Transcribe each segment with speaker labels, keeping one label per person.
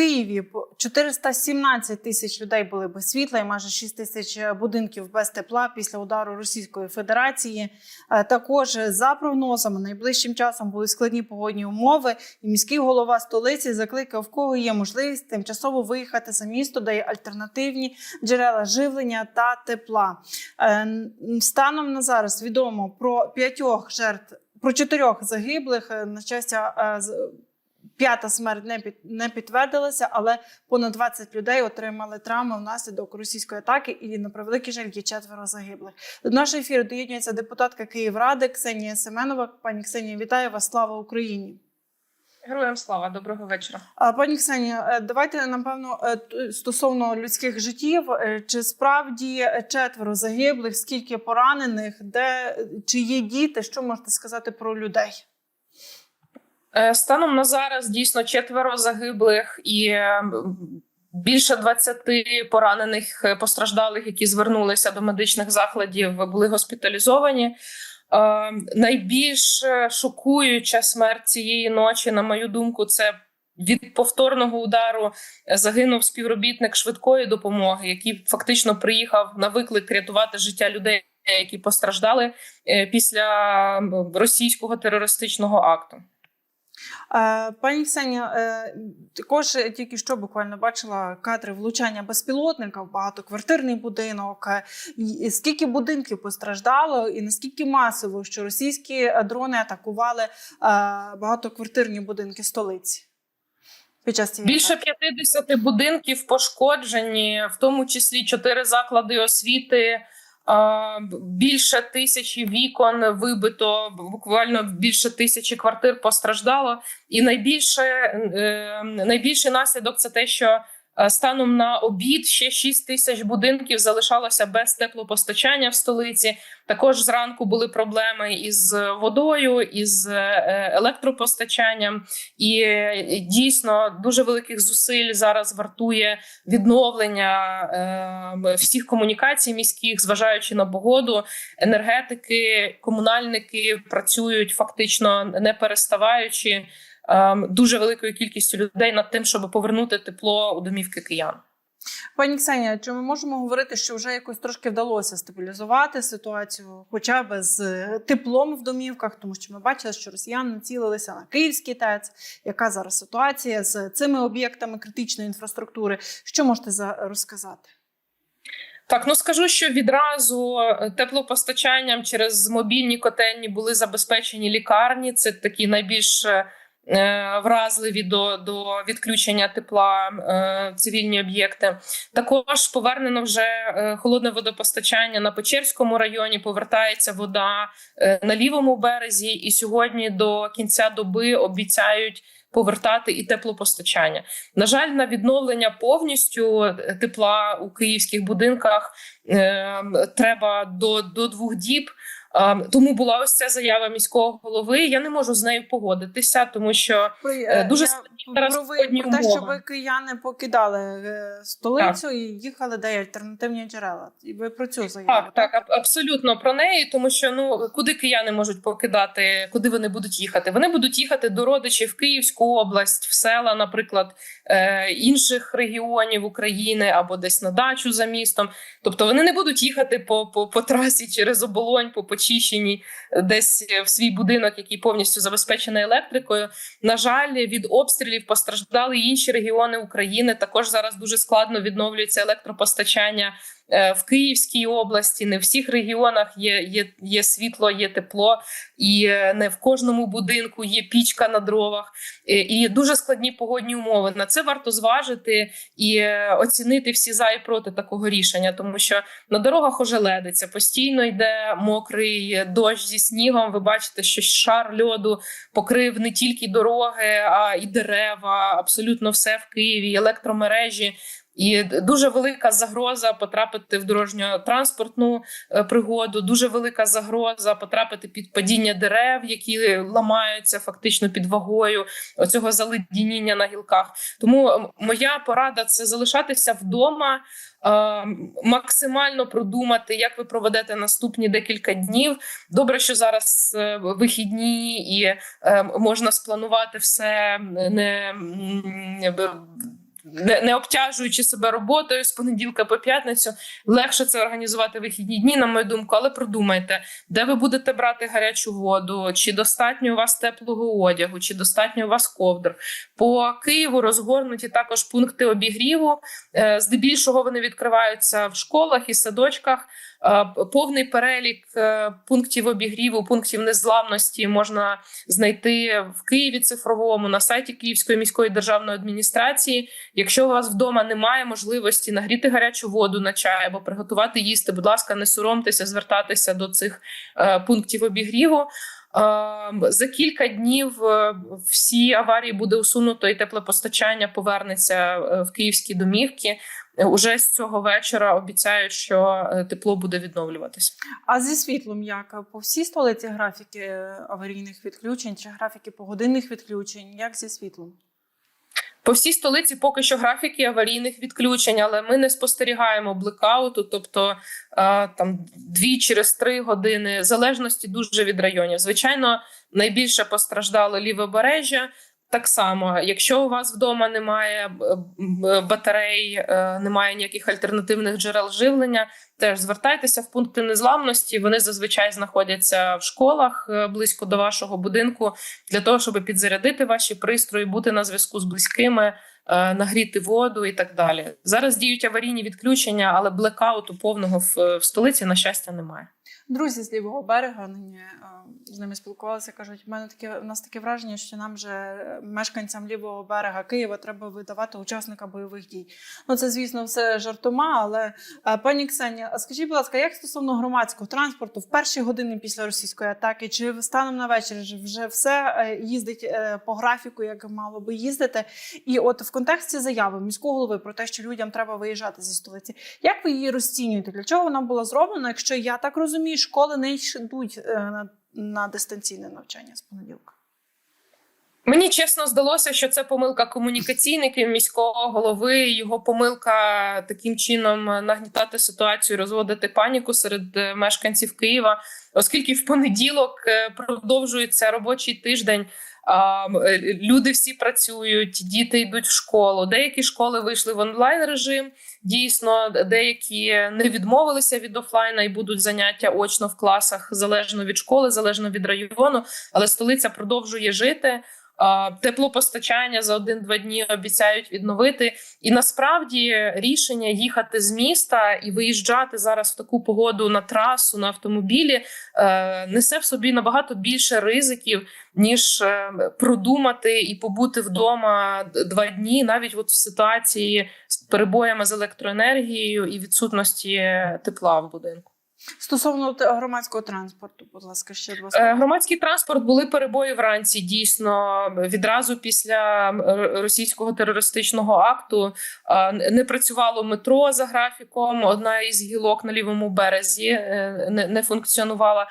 Speaker 1: Києві по- 417 тисяч людей були без світла і майже 6 тисяч е, будинків без тепла після удару Російської Федерації. Е, Також е, за прогнозами найближчим часом були складні погодні умови. І міський голова столиці закликав, в кого є можливість тимчасово виїхати за місто, де є альтернативні джерела живлення та тепла. Станом на зараз відомо про п'ятьох жертв, про чотирьох загиблих. На щастя, п'ята смерть не під не підтвердилася, але понад 20 людей отримали травми внаслідок російської атаки. І на превеликий жаль є четверо загиблих. До нашого ефіру доєднується депутатка Київради Ксенія Семенова. Пані Ксенія, вітаю вас! Слава Україні!
Speaker 2: Героям слава, доброго вечора.
Speaker 1: А, Пані Ксенія, е, давайте напевно е, стосовно людських життів. е, Чи справді четверо загиблих, скільки поранених, де чи є діти? Що можете сказати про людей?
Speaker 2: Е, Станом на зараз дійсно четверо загиблих і е, більше 20 поранених е, постраждалих, які звернулися до медичних закладів, були госпіталізовані. Найбільш шокуюча смерть цієї ночі, на мою думку, це від повторного удару загинув співробітник швидкої допомоги, який фактично приїхав на виклик рятувати життя людей, які постраждали після російського терористичного акту.
Speaker 1: Е, Пані Ксенія, е, також тільки що буквально бачила кадри влучання безпілотника в багатоквартирний будинок. Е, Скільки будинків постраждало, і наскільки масово, що російські дрони атакували багатоквартирні будинки столиці? Під час цієї
Speaker 2: Більше
Speaker 1: атаки?
Speaker 2: 50 будинків пошкоджені, в тому числі 4 заклади освіти. Більше тисячі вікон вибито, буквально більше тисячі квартир постраждало. І найбільше е, найбільший наслідок це те, що станом на обід ще 6 тисяч будинків залишалося без теплопостачання в столиці. Також зранку були проблеми із водою, із е, електропостачанням, і е, дійсно дуже великих зусиль зараз вартує відновлення е, всіх комунікацій міських, зважаючи на погоду. Енергетики, комунальники працюють фактично не переставаючи е, дуже великою кількістю людей над тим, щоб повернути тепло у домівки киян.
Speaker 1: Пані Ксенія, чи ми можемо говорити, що вже якось трошки вдалося стабілізувати ситуацію, хоча б з е, теплом в домівках, тому що ми бачили, що росіяни націлилися на Київський ТЕЦ. Яка зараз ситуація з цими об'єктами критичної інфраструктури? Що можете за розказати?
Speaker 2: Так, ну скажу, що відразу е, теплопостачанням через мобільні котельні були забезпечені лікарні. Це такі найбільш е, вразливі до, до відключення тепла е, цивільні об'єкти. Також повернено вже е, холодне водопостачання на Печерському районі. Повертається вода е, на лівому березі, і сьогодні до кінця доби обіцяють. Повертати і теплопостачання. На жаль, на відновлення повністю е, тепла у київських будинках е, треба до, до двох діб. Е, тому була ось ця заява міського голови. Я не можу з нею погодитися, тому що Е, дуже
Speaker 1: Я
Speaker 2: складні зараз
Speaker 1: про, те, щоб кияни покидали е, столицю і їхали, де альтернативні джерела. І ви про цю заяву.
Speaker 2: так, так аб- абсолютно про неї, тому що ну куди кияни можуть покидати, куди вони будуть їхати? Вони будуть їхати до родичів в Київську область, в села, наприклад, е, інших регіонів України або десь на дачу за містом. Тобто вони не будуть їхати по, по, по трасі через оболонь, по почищеній, е, десь в свій будинок, який повністю забезпечений електрикою. На жаль, від обстрілів постраждали інші регіони України. Також зараз дуже складно відновлюється електропостачання е, в Київській області. Не в всіх регіонах є, є, є світло, є тепло, і е, не в кожному будинку є пічка на дровах. Е, І дуже складні погодні умови. На це варто зважити і е, оцінити всі за і проти такого рішення, тому що на дорогах ожеледиться, постійно йде мокрий дощ зі снігом. Ви бачите, що шар льоду покрив не тільки дороги, а і дерева, абсолютно все в Києві, електромережі. І дуже велика загроза потрапити в дорожньо-транспортну е, пригоду. Дуже велика загроза потрапити під падіння дерев, які ламаються фактично під вагою оцього заледініння на гілках. Тому моя порада це залишатися вдома. е, Максимально продумати, як ви проведете наступні декілька днів. Добре, що зараз е, вихідні і е, можна спланувати все не не, обтяжуючи себе роботою з понеділка по п'ятницю, легше це організувати вихідні дні, на мою думку. Але продумайте, де ви будете брати гарячу воду, чи достатньо у вас теплого одягу, чи достатньо у вас ковдр. По Києву розгорнуті також пункти обігріву. Е, Здебільшого вони відкриваються в школах і садочках. Е, Повний перелік е, пунктів обігріву, пунктів незламності можна знайти в Києві цифровому на сайті Київської міської державної адміністрації. Якщо у вас вдома немає можливості нагріти гарячу воду на чай або приготувати їсти, будь ласка, не соромтеся звертатися до цих е, пунктів обігріву. За кілька днів всі аварії буде усунуто, і теплопостачання повернеться в київські домівки. Уже з цього вечора обіцяють, що е, тепло буде відновлюватися.
Speaker 1: А зі світлом як? По всій столиці графіки е, аварійних відключень чи графіки погодинних відключень? Як зі світлом?
Speaker 2: По всій столиці поки що графіки аварійних відключень, але ми не спостерігаємо блекауту, тобто е, там дві через три години, в залежності дуже від районів. Звичайно, найбільше постраждало лівобережжя. Так само, якщо у вас вдома немає батарей, е, немає ніяких альтернативних джерел живлення, теж звертайтеся в пункти незламності. Вони зазвичай знаходяться в школах е, близько до вашого будинку для того, щоб підзарядити ваші пристрої, бути на зв'язку з близькими, е, нагріти воду і так далі. Зараз діють аварійні відключення, але блекауту повного в столиці, на щастя, немає.
Speaker 1: Друзі з лівого берега нині е, з ними спілкувалися. кажуть, в мене таке у нас таке враження, що нам же е, мешканцям лівого берега Києва треба видавати учасника бойових дій. Ну це звісно все жартома. Але е, пані Ксенія, скажіть, будь ласка, як стосовно громадського транспорту в перші години після російської атаки, чи станом на вечір вже все їздить по графіку, як мало би їздити? І от в контексті заяви міського голови про те, що людям треба виїжджати зі столиці, як ви її розцінюєте? Для чого вона була зроблена? Якщо я так розумію, школи не йдуть е, на, на дистанційне навчання з понеділка.
Speaker 2: Мені чесно здалося, що це помилка комунікаційників міського голови. Його помилка таким чином нагнітати ситуацію, розводити паніку серед е, мешканців Києва, оскільки в понеділок е, продовжується робочий тиждень. Е, Люди всі працюють, діти йдуть в школу. Деякі школи вийшли в онлайн режим. Дійсно, деякі не відмовилися від офлайна і будуть заняття очно в класах залежно від школи, залежно від району. Але столиця продовжує жити. Теплопостачання за один-два дні обіцяють відновити. І насправді рішення їхати з міста і виїжджати зараз в таку погоду на трасу на автомобілі е, несе в собі набагато більше ризиків, ніж е, продумати і побути вдома два дні, навіть от в ситуації з перебоями з електроенергією і відсутності тепла в будинку.
Speaker 1: Стосовно громадського транспорту, будь ласка, ще два
Speaker 2: Е,
Speaker 1: слова.
Speaker 2: Громадський транспорт були перебої вранці. Дійсно, відразу після російського терористичного акту е, не працювало метро за графіком. Одна із гілок на лівому березі е, не, не функціонувала.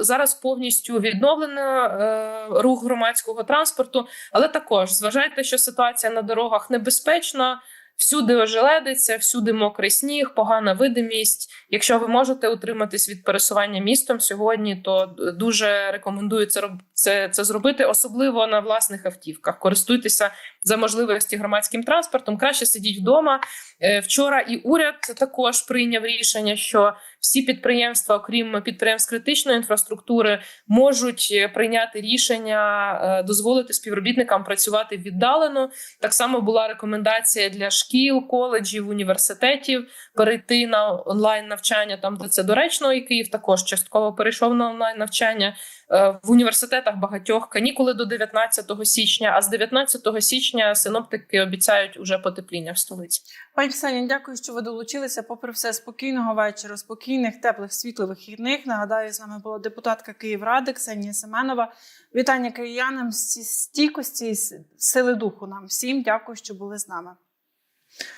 Speaker 2: Зараз повністю відновлено е, рух громадського транспорту, але також зважайте, що ситуація на дорогах небезпечна. Всюди ожеледиться, всюди мокрий сніг, погана видимість. Якщо ви можете утриматись від пересування містом сьогодні, то дуже рекомендую це це, це зробити, особливо на власних автівках. Користуйтеся за можливості громадським транспортом. Краще сидіть вдома. Е, Вчора і уряд також прийняв рішення, що всі підприємства, окрім підприємств критичної інфраструктури, можуть е, прийняти рішення е, дозволити співробітникам працювати віддалено. Так само була рекомендація для шкіл, коледжів, університетів перейти на онлайн навчання, там де це доречно, і Київ також частково перейшов на онлайн навчання. Е, В університетах багатьох канікули до 19 січня. А з 19 січня синоптики обіцяють уже потепління в столиці.
Speaker 1: Пані Ксенія, дякую, що ви долучилися. Попри все, спокійного вечора, спокійних, теплих, світлих вихідних. Нагадаю, з нами була депутатка Київради Ксенія Семенова. Вітання киянам стійкості, сили духу нам всім. Дякую, що були з нами.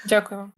Speaker 2: Дякую.